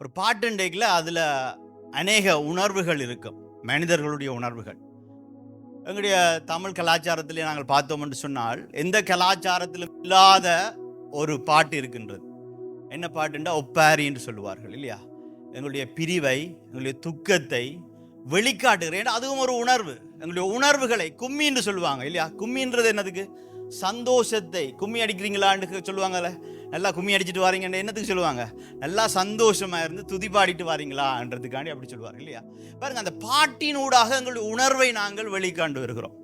ஒரு பாட்டுண்டைக்கில் அதில் அநேக உணர்வுகள் இருக்கும். மனிதர்களுடைய உணர்வுகள். எங்களுடைய தமிழ் கலாச்சாரத்திலே நாங்கள் பார்த்தோம் என்று சொன்னால் எந்த கலாச்சாரத்திலும் இல்லாத ஒரு பாட்டு இருக்கின்றது. என்ன பாட்டுண்டா? ஒப்பாரி என்று சொல்லுவார்கள் இல்லையா? எங்களுடைய பிரிவை எங்களுடைய துக்கத்தை வெளிக்காட்டுகிறேன் ஏன்னா அதுவும் ஒரு உணர்வு. எங்களுடைய உணர்வுகளை கும்மி என்று சொல்லுவாங்க இல்லையா? கும்மின்றது என்னதுக்கு? சந்தோஷத்தை. கும்மி அடிக்கிறீங்களான்னு சொல்லுவாங்கல்ல. நல்லா கும்மி அடிச்சிட்டு வாரீங்கன்னு என்னத்துக்கு சொல்லுவாங்க? நல்லா சந்தோஷமாக இருந்து துதி பாடிட்டு வாரீங்களான்றதுக்காண்டி அப்படி சொல்லுவாங்க இல்லையா? பாருங்க அந்த பாட்டின் ஊடாக எங்களுடைய உணர்வை நாங்கள் வெளிக்காண்டு வருகிறோம்.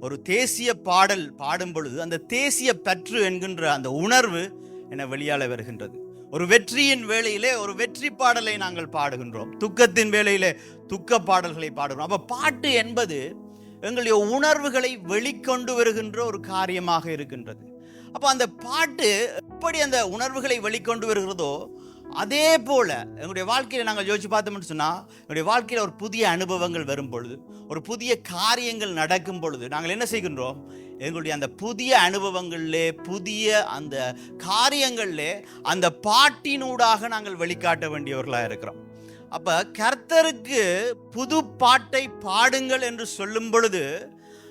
ஒரு தேசிய பாடல் பாடும் பொழுது அந்த தேசிய பற்று என்கின்ற அந்த உணர்வு என வெளியால வருகின்றது. ஒரு வெற்றியின் வேளையிலே ஒரு வெற்றி பாடலை நாங்கள் பாடுகின்றோம். துக்கத்தின் வேளையிலே துக்க பாடல்களை பாடுகிறோம். அப்போ பாட்டு என்பது எங்களுடைய உணர்வுகளை வெளிக்கொண்டு வருகின்ற ஒரு காரியமாக இருக்கின்றது. அப்போ அந்த பாட்டு எப்படி அந்த உணர்வுகளை வெளிக்கொண்டு வருகிறதோ அதே போல் எங்களுடைய வாழ்க்கையில் நாங்கள் யோசிச்சு பார்த்தோம்னு சொன்னால் எங்களுடைய வாழ்க்கையில் ஒரு புதிய அனுபவங்கள் வரும் பொழுது ஒரு புதிய காரியங்கள் நடக்கும் பொழுது நாங்கள் என்ன செய்கின்றோம்? எங்களுடைய அந்த புதிய அனுபவங்களிலே புதிய அந்த காரியங்களிலே அந்த பாட்டினூடாக நாங்கள் வெளிக்காட்ட வேண்டியவர்களாக இருக்கிறோம். அப்போ கர்த்தருக்கு புது பாட்டை பாடுங்கள் என்று சொல்லும் பொழுது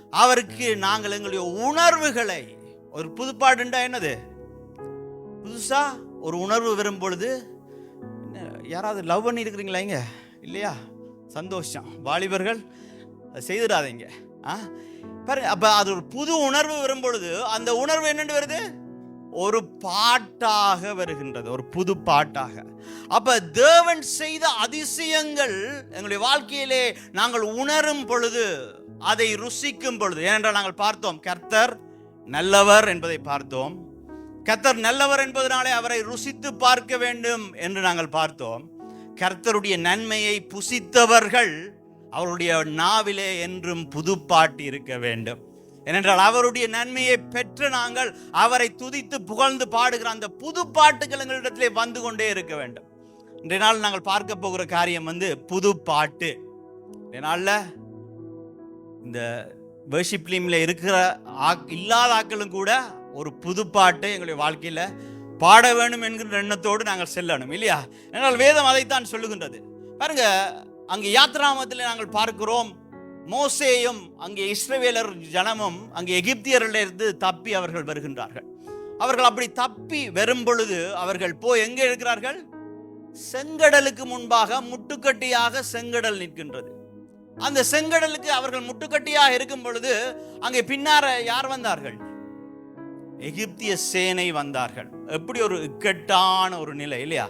அவருக்கு நாங்கள் எங்களுடைய உணர்வுகளை ஒரு புது என்னது? புதுசாக ஒரு உணர்வு வரும் பொழுது யாராவது லவ் பண்ணி இருக்கிறீங்களா இங்க? இல்லையா சந்தோஷம். வாலிபர்கள் அதை செய்திடாதீங்க. ஆ? பாருங்க அப்ப அது ஒரு புது உணர்வு வரும் பொழுது அந்த உணர்வு என்னென்று வருது? ஒரு பாட்டாக வருகின்றது ஒரு புது பாட்டாக. அப்ப தேவன் செய்த அதிசயங்கள் எங்களுடைய வாழ்க்கையிலே நாங்கள் உணரும் பொழுது அதை ருசிக்கும் பொழுது ஏனென்றால் நாங்கள் பார்த்தோம் கர்த்தர் நல்லவர் என்பதை பார்த்தோம். கர்த்தர் நல்லவர் என்பதனாலே அவரை ருசித்து பார்க்க வேண்டும் என்று நாங்கள் பார்த்தோம். கர்த்தருடைய நன்மையை புசித்தவர்கள் அவருடைய நாவிலே என்றும் புதுப்பாட்டு இருக்க வேண்டும். ஏனென்றால் அவருடைய நன்மையை பெற்று நாங்கள் அவரை துதித்து புகழ்ந்து பாடுகிற அந்த புது பாட்டுகள் எங்களிடத்திலே வந்து கொண்டே இருக்க வேண்டும். இன்றைய நாள் நாங்கள் பார்க்க போகிற காரியம் வந்து புது பாட்டு இன்றைய நாளில் இந்த வேர்ஷிப் இருக்கிற ஆக் இல்லாத ஆக்களும் கூட ஒரு புது பாட்டு எங்களுடைய வாழ்க்கையில் பாட வேண்டும் என்கிற எண்ணத்தோடு நாங்கள் செல்லணும் இல்லையா? என்றால் வேதம் அதைத்தான் சொல்லுகின்றது. பாருங்க அங்கே யாத்ராமத்தில் நாங்கள் பார்க்கிறோம் மோசேயும் அங்கே இஸ்ரவேலர் ஜனமும் அங்கே எகிப்தியரிலிருந்து தப்பி அவர்கள் வருகின்றார்கள். அவர்கள் அப்படி தப்பி வரும் பொழுது அவர்கள் போய் எங்கே இருக்கிறார்கள்? செங்கடலுக்கு முன்பாக முட்டுக்கட்டியாக செங்கடல் நிற்கின்றது. அந்த செங்கடலுக்கு அவர்கள் முட்டுக்கட்டியாக இருக்கும் பொழுது அங்கே பின்னார யார் வந்தார்கள்? எகிப்திய சேனை வந்தார்கள். எப்படி ஒரு இக்கட்டான ஒரு நிலை இல்லையா?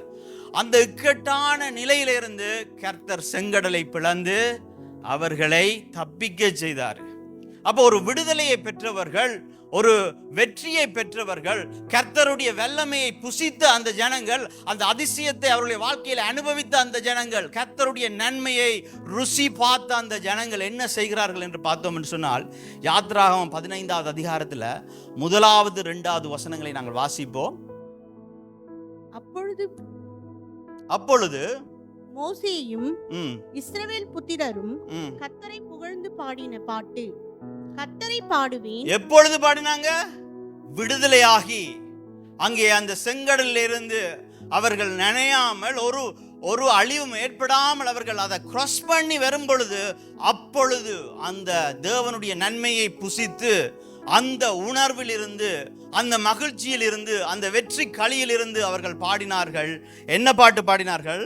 அந்த இக்கட்டான நிலையிலிருந்து கர்த்தர் செங்கடலை பிளந்து அவர்களை தப்பிக்க செய்தார். அப்போ ஒரு விடுதலையை பெற்றவர்கள் ஒரு வெற்றியை பெற்றவர்கள் கர்த்தருடைய வல்லமையை புசித்த அந்த ஜனங்கள் அந்த அதிசயத்தை அவருடைய வாழ்க்கையில் அனுபவித்த அந்த ஜனங்கள் கர்த்தருடைய நன்மையை ருசி பார்த்த அந்த ஜனங்கள் என்ன செய்கிறார்கள் என்று பார்த்தோம் என்று சொன்னால் யாத்ராகமம் பதினைந்தாவது அதிகாரத்தில் முதலாவது ரெண்டாவது வசனங்களை நாங்கள் வாசிப்போம். அப்பொழுது அப்பொழுது மோசேயும் இஸ்ரவேல் புத்திரரும் கத்தரை புகழ்ந்து பாடின பாட்டு. கத்தரை பாடுவேன். எப்பொழுது பாடினாங்க? விடுதலையாகி. அங்கே அந்த செங்கடலில் இருந்து அவர்கள் நினையாமல் ஒரு ஒரு அழிவும் ஏற்படாமல் அவர்கள் அதை கிராஸ் பண்ணி வரும் பொழுது அப்பொழுது அந்த தேவனுடைய நன்மையை புசித்து அந்த உணர்வில் இருந்து அந்த மகிழ்ச்சியில் இருந்து அந்த வெற்றி களியில் இருந்து அவர்கள் பாடினார்கள். என்ன பாட்டு பாடினார்கள்?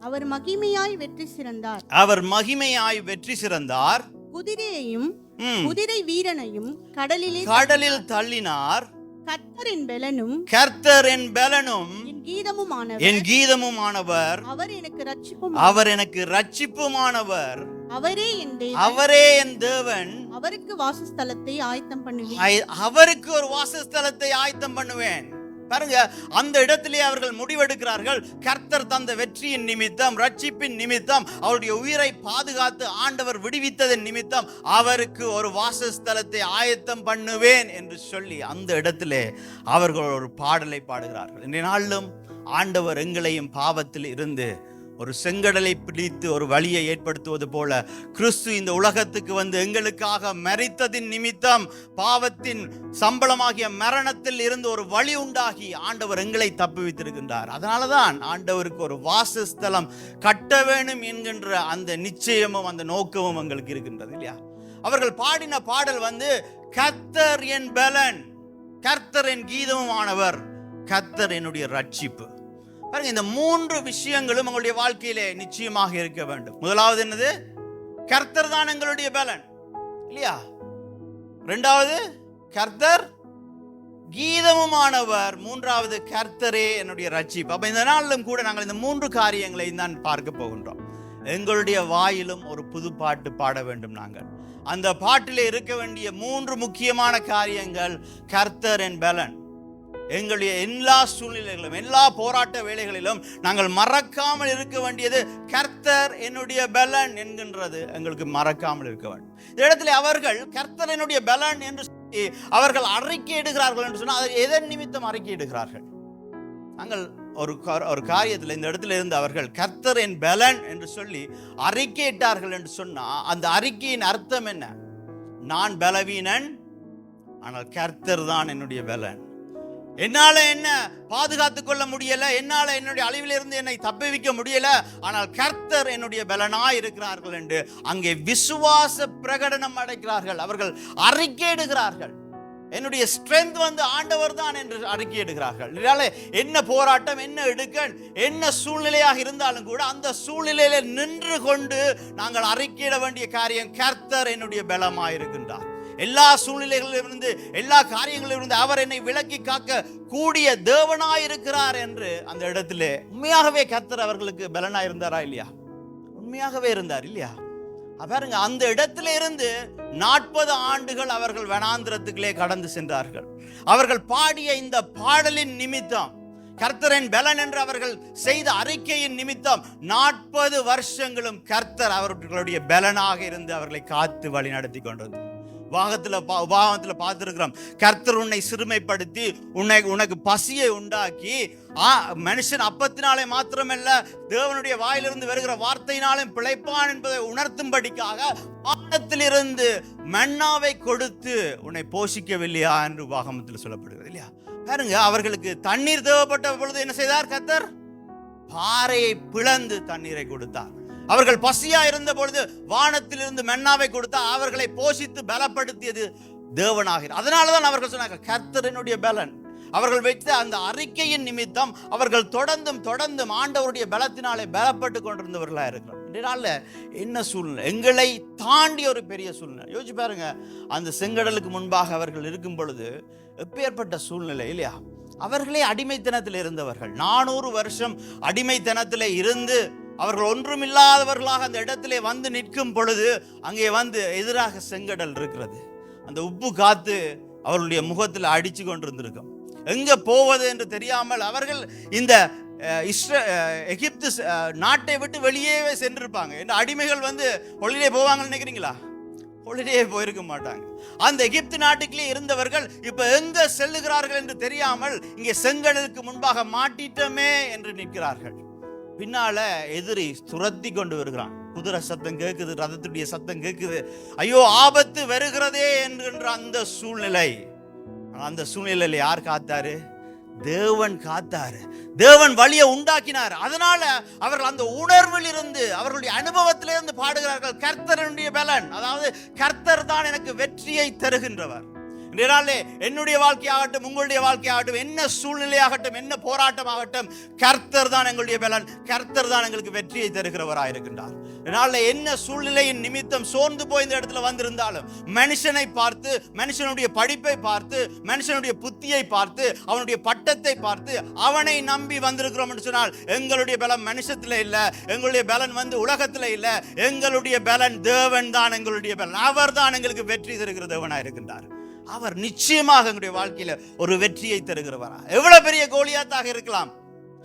அவர் மகிமையாய் வெற்றி சிறந்தார். அவர் மகிமையாய் வெற்றி சிறந்தார். குதிரையையும் குதிரை வீரனையும் கடலிலே கடலில் தள்ளினார். கத்தரின் பெலனும் கர்த்தர் என் பலனும் என் கீதமுமானவர். என் கீதமுமானவர். அவர் எனக்கு ரட்சிப்பும் அவர் எனக்கு ரட்சிப்புமானவர் அவரே என் தேவன். அவரே என் தேவன். அவருக்கு வாசஸ்தலத்தை ஆயத்தம் பண்ணுவேன். அவருக்கு ஒரு வாசஸ்தலத்தை ஆயத்தம் பண்ணுவேன். பாருங்க அந்த இடத்திலே அவர்கள் முடிவெடுக்கிறார்கள். கர்த்தர் தந்த வெற்றியின் நிமித்தம் ரட்சிப்பின் நிமித்தம் அவருடைய உயிரை பாதுகாத்து ஆண்டவர் விடுவித்ததன் நிமித்தம் அவருக்கு ஒரு வாசஸ்தலத்தை ஆயத்தம் பண்ணுவேன் என்று சொல்லி அந்த இடத்திலே அவர்கள் ஒரு பாடலை பாடுகிறார்கள். இன்றைய நாளிலும் ஆண்டவர் எங்களையும் பாவத்தில் இருந்து ஒரு செங்கடலை பிடித்து ஒரு வழியை ஏற்படுத்துவது போல கிறிஸ்து இந்த உலகத்துக்கு வந்து எங்களுக்காக மறித்ததின் நிமித்தம் பாவத்தின் சம்பளமாகிய மரணத்தில் இருந்து ஒரு வழி உண்டாகி ஆண்டவர் எங்களை தப்புவித்திருக்கின்றார். அதனால தான் ஆண்டவருக்கு ஒரு வாசஸ்தலம் கட்ட வேணும் என்கின்ற அந்த நிச்சயமும் அந்த நோக்கமும் எங்களுக்கு இருக்கின்றது இல்லையா? அவர்கள் பாடின பாடல் வந்து கர்த்தர் என் பலன் கர்த்தர் என் கீதமுமானவர் கர்த்தர் என்னுடைய ரட்சிப்பு. பாருங்க இந்த மூன்று விஷயங்களும் உங்களுடைய வாழ்க்கையிலே நிச்சயமாக இருக்க வேண்டும். முதலாவது என்னது? கர்த்தர் தான் எங்களுடைய பலன். இல்லையா? ரெண்டாவது கர்த்தர் கீதமுமானவர். மூன்றாவது கர்த்தரே என்னுடைய ரட்சிப்பு. அப்ப இந்த நாளிலும் கூட நாங்கள் இந்த மூன்று காரியங்களை தான் பார்க்க போகின்றோம். எங்களுடைய வாயிலும் ஒரு புது பாட்டு பாட வேண்டும் நாங்கள். அந்த பாட்டில் இருக்க வேண்டிய மூன்று முக்கியமான காரியங்கள் கர்த்தர் என் பலன். எங்களுடைய எல்லா சூழ்நிலைகளிலும் எல்லா போராட்ட வேலைகளிலும் நாங்கள் மறக்காமல் இருக்க வேண்டியது கர்த்தர் என்னுடைய பலன் என்கின்றது. எங்களுக்கு மறக்காமல் இருக்க வேண்டும். இந்த இடத்துல அவர்கள் கர்த்தர் என்னுடைய பலன் என்று சொல்லி அவர்கள் அறிக்கையிடுகிறார்கள் என்று சொன்னால் அதை எதன் நிமித்தம் அறிக்கையிடுகிறார்கள் நாங்கள் ஒரு ஒரு காரியத்தில் இந்த இடத்துல இருந்து அவர்கள் கர்த்தர் என் பலன் என்று சொல்லி அறிக்கையிட்டார்கள் என்று சொன்னால் அந்த அறிக்கையின் அர்த்தம் என்ன? நான் பலவீனன் ஆனால் கர்த்தர் தான் என்னுடைய பலன். என்னால என்ன பாதுகாத்துக் கொள்ள முடியல? என்னால என்னுடைய அழிவிலிருந்து என்னை தப்புவிக்க முடியல? ஆனால் கர்த்தர் என்னுடைய பலனாய் இருக்கிறார்கள் என்று அங்கே விசுவாச பிரகடனம் அடைக்கிறார்கள். அவர்கள் அறிக்கையிடுகிறார்கள் என்னுடைய ஸ்ட்ரென்த் வந்து ஆண்டவர் தான் என்று அறிக்கையிடுகிறார்கள் இதனால என்ன போராட்டம் என்ன எடுக்கன் என்ன சூழ்நிலையாக இருந்தாலும் கூட அந்த சூழ்நிலையில நின்று கொண்டு நாங்கள் அறிக்கையிட வேண்டிய காரியம் கர்த்தர் என்னுடைய பலமாய் இருக்கின்றார் எல்லா சூழ்நிலைகளிலிருந்து எல்லா காரியங்களிலிருந்து அவர் என்னை விலக்கி காக்க கூடிய தேவனாயிருக்கிறார் என்று அந்த இடத்திலே உண்மையாகவே கர்த்தர் அவர்களுக்கு பலனாக இருந்தாரா இல்லையா? உண்மையாகவே இருந்தார் இல்லையா? பாருங்க அந்த இடத்துல இருந்து நாற்பது ஆண்டுகள் அவர்கள் வனாந்திரத்துக்குள்ளே கடந்து சென்றார்கள். அவர்கள் பாடிய இந்த பாடலின் நிமித்தம் கர்த்தரின் பலன் என்று அவர்கள் செய்த அறிக்கையின் நிமித்தம் நாற்பது வருஷங்களும் கர்த்தர் அவர்களுடைய பலனாக இருந்து அவர்களை காத்து வழி நடத்தி கொண்டது வாகத்தில் பா- உபாகத்தில் பார்த்துருக்குறோம். கர்த்தர் உன்னை சிறுமைப்படுத்தி உன்னை உனக்கு பசியை உண்டாக்கி ஆ மனுஷன் அப்பத்தினாலே மாத்திரமல்ல தேவனுடைய வாயிலிருந்து வருகிற வார்த்தையினாலும் பிழைப்பான் என்பதை உணர்த்தும்படிக்காக வானத்திலிருந்து மன்னாவை கொடுத்து உன்னை போஷிக்கவில்லையா என்று வாகமத்தில் சொல்லப்படுகிறது இல்லையா? பாருங்க அவர்களுக்கு தண்ணீர் தேவைப்பட்ட பொழுது என்ன செய்தார் கர்த்தர்? பாறையை பிளந்து தண்ணீரை கொடுத்தார். அவர்கள் பசியா இருந்த பொழுது வானத்திலிருந்து மன்னாவை கொடுத்தா அவர்களை போஷித்து பலப்படுத்தியது தேவனாக அதனாலதான் அவர்கள் சொன்னாங்க கர்த்தரனுடைய பலன். அவர்கள் வைத்த அந்த அறிக்கையின் நிமித்தம் அவர்கள் தொடர்ந்தும் தொடர்ந்தும் ஆண்டவருடைய பலத்தினாலே பலப்பட்டு கொண்டிருந்தவர்களாக இருக்கிறோம் இதனால என்ன சூழ்நிலை? எங்களை தாண்டி ஒரு பெரிய சூழ்நிலை. யோசிச்சு பாருங்க அந்த செங்கடலுக்கு முன்பாக அவர்கள் இருக்கும் பொழுது எப்பேற்பட்ட சூழ்நிலை இல்லையா? அவர்களே அடிமைத்தனத்தில் இருந்தவர்கள். நானூறு வருஷம் அடிமைத்தனத்தில் இருந்து அவர்கள் ஒன்றுமில்லாதவர்களாக அந்த இடத்திலே வந்து நிற்கும் பொழுது அங்கே வந்து எதிராக செங்கடல் இருக்கிறது. அந்த உப்பு காத்து அவர்களுடைய முகத்தில் அடித்து கொண்டிருந்திருக்கும். எங்கே போவது என்று தெரியாமல் அவர்கள் இந்த இஸ்ர எகிப்து நாட்டை விட்டு வெளியே சென்றிருப்பாங்க. இந்த அடிமைகள் வந்து ஹொலிடே போவாங்கன்னு நினைக்கிறீங்களா? ஹொலிடே போயிருக்க மாட்டாங்க. அந்த எகிப்து நாட்டுக்குள்ளே இருந்தவர்கள் இப்போ எங்கே செல்லுகிறார்கள் என்று தெரியாமல் இங்கே செங்கடலுக்கு முன்பாக மாட்டிட்டோமே என்று நிற்கிறார்கள். பின்னால எதிரி துரத்தி கொண்டு வருகிறான். குதிரை சத்தம் கேட்குது ரதத்துடைய சத்தம் கேட்குது ஐயோ ஆபத்து வருகிறதே என்கின்ற அந்த சூழ்நிலை. அந்த சூழ்நிலையில யார் காத்தாரு? தேவன் காத்தாரு. தேவன் வழியை உண்டாக்கினார். அதனால அவர்கள் அந்த உணர்வில் இருந்து அவர்களுடைய அனுபவத்திலிருந்து பாடுகிறார்கள். கர்த்தருடைய பலன் அதாவது கர்த்தர் தான் எனக்கு வெற்றியை தருகின்றவர். இன்றைய என்னுடைய வாழ்க்கையாகட்டும் உங்களுடைய வாழ்க்கையாகட்டும் என்ன சூழ்நிலையாகட்டும் என்ன போராட்டமாகட்டும் கர்த்தர் தான் எங்களுடைய பலன் கர்த்தர் தான் எங்களுக்கு வெற்றியை தருகிறவராக இருக்கின்றார். இதனால என்ன சூழ்நிலையின் நிமித்தம் சோர்ந்து போய் இந்த இடத்துல வந்திருந்தாலும் மனுஷனை பார்த்து மனுஷனுடைய படிப்பை பார்த்து மனுஷனுடைய புத்தியை பார்த்து அவனுடைய பட்டத்தை பார்த்து அவனை நம்பி வந்திருக்கிறோம் என்று சொன்னால் எங்களுடைய பலம் மனுஷத்தில் இல்லை எங்களுடைய பலன் வந்து உலகத்தில் இல்லை எங்களுடைய பலன் தேவன் தான் எங்களுடைய பலன். அவர் தான் எங்களுக்கு வெற்றி தருகிற தேவனாக இருக்கின்றார். அவர் நிச்சயமாக எங்களுடைய வாழ்க்கையில ஒரு வெற்றியை தருகிறவரா. எவ்வளவு பெரிய கோலியாத்தாக இருக்கலாம்.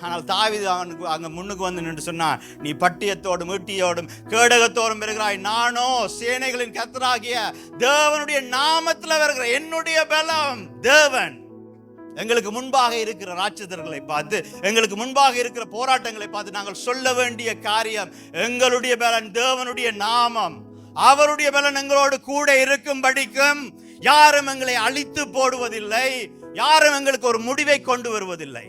ஆனால் தாவிது அவனுக்கு அங்கே முன்னுக்கு வந்து நின்று சொன்னான் நீ பட்டியத்தோடும் ஈட்டியோடும் கேடகத்தோடும் இருக்கிறாய் நானோ சேனைகளின் கத்தராகிய தேவனுடைய நாமத்தில் வருகிற என்னுடைய பலம் தேவன். எங்களுக்கு முன்பாக இருக்கிற ராட்சதர்களை பார்த்து எங்களுக்கு முன்பாக இருக்கிற போராட்டங்களை பார்த்து நாங்கள் சொல்ல வேண்டிய காரியம் எங்களுடைய பலன் தேவனுடைய நாமம். அவருடைய பலன் எங்களோடு கூட இருக்கும்படிக்கும் யாரும் எங்களை அழித்து போடுவதில்லை. யாரும் எங்களுக்கு ஒரு முடிவை கொண்டு வருவதில்லை.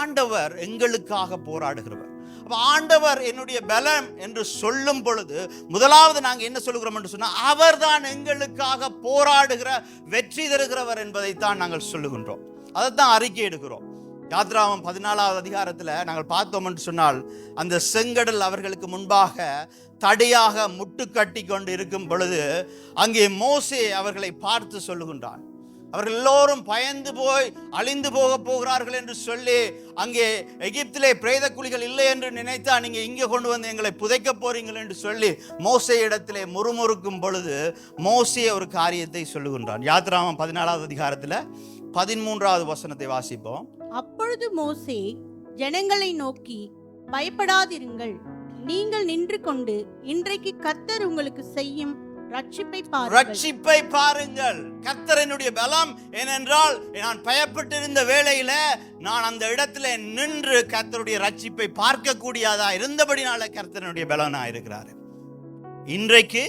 ஆண்டவர் எங்களுக்காக போராடுகிறவர். அப்ப ஆண்டவர் என்னுடைய பலம் என்று சொல்லும் பொழுது முதலாவது நாங்க என்ன சொல்லுகிறோம் என்று சொன்னா அவர்தான் எங்களுக்காக போராடுகிற வெற்றி தருகிறவர் என்பதைத்தான் நாங்கள் சொல்லுகின்றோம். அதைத்தான் அறிக்கை எடுக்கிறோம். யாத்ராவும் பதினாலாவது அதிகாரத்தில் நாங்கள் பார்த்தோம் என்று சொன்னால் அந்த செங்கடல் அவர்களுக்கு முன்பாக தடையாக முட்டு கட்டி கொண்டு இருக்கும் பொழுது அங்கே மோசே அவர்களை பார்த்து சொல்லுகின்றான். அவர்கள் எல்லோரும் பயந்து போய் அழிந்து போக போகிறார்கள் என்று சொல்லி அங்கே எகிப்திலே பிரேத குழிகள் இல்லை என்று நினைத்தா நீங்க இங்கே கொண்டு வந்து எங்களை புதைக்க போறீங்கள் என்று சொல்லி மோசை இடத்திலே முறுமுறுக்கும் பொழுது மோசே ஒரு காரியத்தை சொல்லுகின்றான். யாத்ராமம் பதினாலாவது அதிகாரத்தில் பதிமூன்றாவது வசனத்தை வாசிப்போம். அப்பொழுது மோசே ஜனங்களை நோக்கி பயப்படாதிருங்கள். நீங்கள் நின்று கொண்டு இன்றைக்கு கர்த்தர் உங்களுக்கு செய்யும் ரட்சிப்பை பாருங்கள். கர்த்தரனுடைய பலம் ஏனென்றால் நான் பயப்பட்டிருந்த வேளையில நான் அந்த இடத்துல நின்று கர்த்தருடைய ரட்சிப்பை பார்க்கக்கூடியதா இருந்தபடினால கர்த்தரனுடைய பலனா இருக்கிறாரு. இன்றைக்கு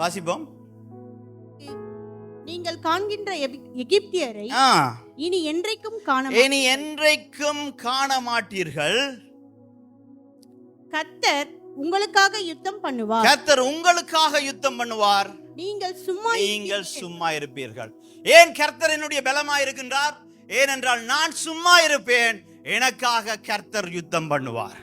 வாசிப்போம். நீங்கள் காண்கின்ற எகிப்தியரை இனி என்றைக்கும் காண இனி என்றைக்கும் காண மாட்டீர்கள். கர்த்தர் உங்களுக்காக யுத்தம் பண்ணுவார். கர்த்தர் உங்களுக்காக யுத்தம் பண்ணுவார். நீங்கள் சும்மா நீங்கள் சும்மா இருப்பீர்கள். ஏன் கர்த்தர் என்னுடைய பலமா இருக்கின்றார்? ஏனென்றால் நான் சும்மா இருப்பேன். எனக்காக கர்த்தர் யுத்தம் பண்ணுவார்.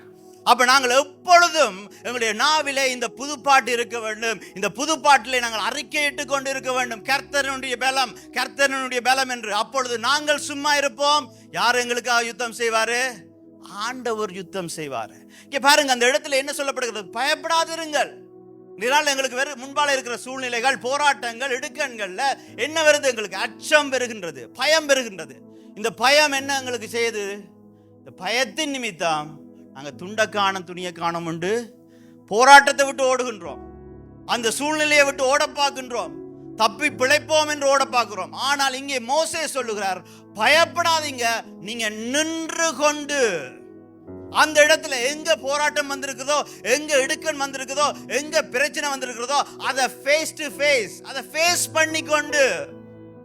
அப்ப நாங்கள் எப்பொழுதும் எங்களுடைய நாவிலே இந்த புதுப்பாட்டு இருக்க வேண்டும். இந்த புதுப்பாட்டிலே நாங்கள் அறிக்கையிட்டு கொண்டு இருக்க வேண்டும். கர்த்தரனுடைய பலம் கர்த்தரனுடைய பலம் என்று. அப்பொழுது நாங்கள் சும்மா இருப்போம். யார் எங்களுக்காக யுத்தம் செய்வாரு? ஆண்டவர் யுத்தம் செய்வார். இங்கே பாருங்க அந்த இடத்துல என்ன சொல்லப்படுகிறது? பயப்படாதிருங்கள். இதனால் எங்களுக்கு வேறு முன்பால் இருக்கிற சூழ்நிலைகள் போராட்டங்கள் இடுக்கண்களில் என்ன வருது? எங்களுக்கு அச்சம் பெறுகின்றது பயம் பெறுகின்றது. இந்த பயம் என்ன எங்களுக்கு செய்யுது? இந்த பயத்தின் நிமித்தம் நாங்கள் துண்டை காணும் துணியை காணும் உண்டு. போராட்டத்தை விட்டு ஓடுகின்றோம். அந்த சூழ்நிலையை விட்டு ஓட பார்க்கின்றோம் தப்பி பிழைப்போம் என்று ஓட பார்க்கிறோம். ஆனால் இங்கே மோசே சொல்லுகிறார் பயப்படாதீங்க நீங்க நின்று கொண்டு. அந்த இடத்துல எங்க போராட்டம் வந்திருக்குதோ எங்க இடுக்கன் வந்திருக்குதோ எங்க பிரச்சனை வந்திருக்கிறதோ அதை ஃபேஸ் டு ஃபேஸ் அதை ஃபேஸ் பண்ணி கொண்டு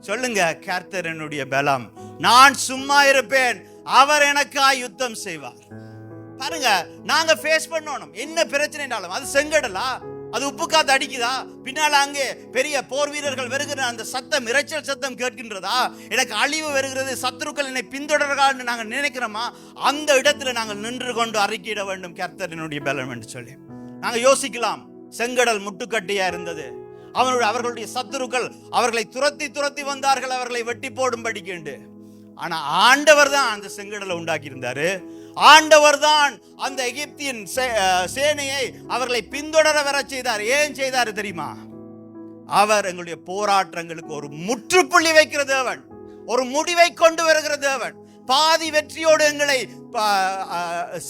சொல்லுங்க கர்த்தர் என்னுடைய பலம். நான் சும்மா இருப்பேன் அவர் எனக்காய் யுத்தம் செய்வார். பாருங்க நாங்க ஃபேஸ் பண்ணணும். என்ன பிரச்சனைனாலும் அது செங்கடலா? அது உப்பு காத்து அடிக்குதா? பின்னால அங்கே பெரிய போர் வீரர்கள் வருகிற அந்த சத்தம் இரைச்சல் சத்தம் கேட்கின்றதா? எனக்கு அழிவு வருகிறது சத்துருக்கள் என்னை பின்தொடர்கள்னு நாங்கள் நினைக்கிறோமா? அந்த இடத்துல நாங்கள் நின்று கொண்டு அறிக்கையிட வேண்டும் கர்த்தரினுடைய பலம் என்று சொல்லி. நாங்கள் யோசிக்கலாம் செங்கடல் முட்டுக்கட்டியா இருந்தது. அவனுடைய அவர்களுடைய சத்துருக்கள் அவர்களை துரத்தி துரத்தி வந்தார்கள் அவர்களை வெட்டி போடும்படிக்கு ஆனா ஆண்டவர் தான் அந்த செங்கடலை உண்டாக்கி இருந்தாரு ஆண்டவர் தான் அந்த எகிப்தியின் சே- சேனையை அவர்களை பின்தொடர வர செய்தார். ஏன் செய்தார் தெரியுமா? அவர் எங்களுடைய போராட்டங்களுக்கு ஒரு முற்றுப்புள்ளி வைக்கிற தேவன் ஒரு முடிவை கொண்டு வருகிற தேவன் பாதி வெற்றியோடு எங்களை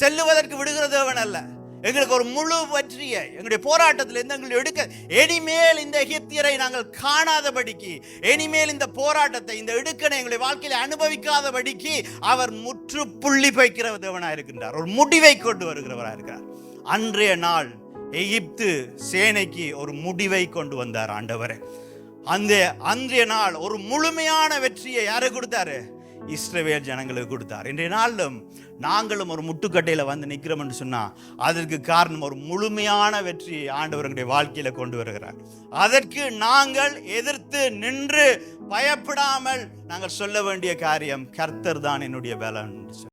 செல்லுவதற்கு விடுகிற தேவன் அல்ல. எங்களுக்கு ஒரு முழு வெற்றியை எங்களுடைய போராட்டத்திலிருந்து எங்களை எடுக்க இனிமேல் இந்த எகிப்தியரை நாங்கள் காணாதபடிக்கு இனிமேல் இந்த போராட்டத்தை இந்த இடுக்கனை எங்களுடைய வாழ்க்கையில அனுபவிக்காதபடிக்கு அவர் முற்றுப்புள்ளி வைக்கிற தேவனாக இருக்கின்றார். ஒரு முடிவை கொண்டு வருகிறவராக இருக்கிறார் அன்றைய நாள் எகிப்து சேனைக்கு ஒரு முடிவை கொண்டு வந்தார் ஆண்டவர். அந்த அன்றைய நாள் ஒரு முழுமையான வெற்றியை யாரு கொடுத்தாரு? இஸ்ரவேல் ஜனங்களுக்கு கொடுத்தார். இன்றைய நாளிலும் நாங்களும் ஒரு முட்டுக்கட்டையில் வந்து நிற்கிறோம் என்று சொன்னால் அதற்கு காரணம் ஒரு முழுமையான வெற்றி ஆண்டவர்களுடைய வாழ்க்கையில் கொண்டு வருகிறார். அதற்கு நாங்கள் எதிர்த்து நின்று பயப்படாமல் நாங்கள் சொல்ல வேண்டிய காரியம் கர்த்தர் தான் என்னுடைய பலன் என்று